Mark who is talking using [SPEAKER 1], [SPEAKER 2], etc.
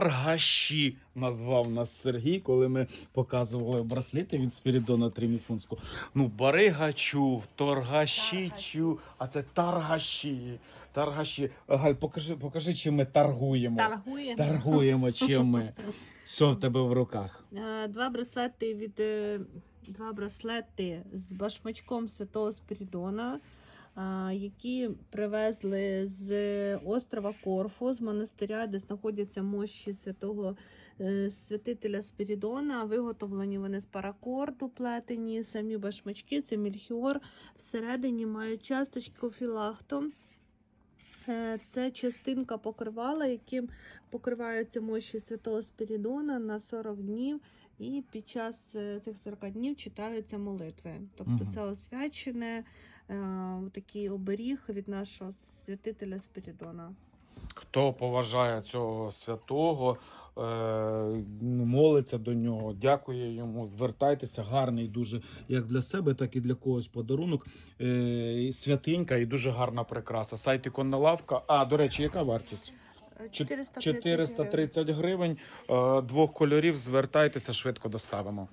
[SPEAKER 1] Таргаші назвав нас Сергій, коли ми показували браслети від Спірідона Триміфунську. Ну, барига чув, торгаші чув, а це таргаші. Таргаші. Галь, покажи, покажи, чим ми торгуємо.
[SPEAKER 2] Торгує.
[SPEAKER 1] Торгуємо чим ми. Що в тебе в руках?
[SPEAKER 2] Е, Два браслети від е, два браслети з башмачком Святого Спірідона, які привезли з острова Корфу, з монастиря, де знаходяться мощі святого е, святителя Спірідона. Виготовлені вони з паракорду плетені, самі башмачки, це мільхіор. Всередині мають часточку філахту. Е, Це частинка покривала, яким покриваються мощі святого Спірідона на 40 днів, і під час е, цих 40 днів читаються молитви. Тобто
[SPEAKER 1] Мгм.
[SPEAKER 2] це освячене е, такий оберіг від нашого святителя Спірідона.
[SPEAKER 1] Хто поважає цього святого, е, ну, до нього, дякує йому, звертайтеся, гарний дуже як для себе, так і для когось подарунок. Е, святинька і дуже гарна прикраса. Сайт іконна лавка. А, до речі, яка вартість?
[SPEAKER 2] Е,
[SPEAKER 1] Чот-
[SPEAKER 2] 430 гривень.
[SPEAKER 1] 430 гривень. Е, двох кольорів. Звертайтеся, швидко доставимо.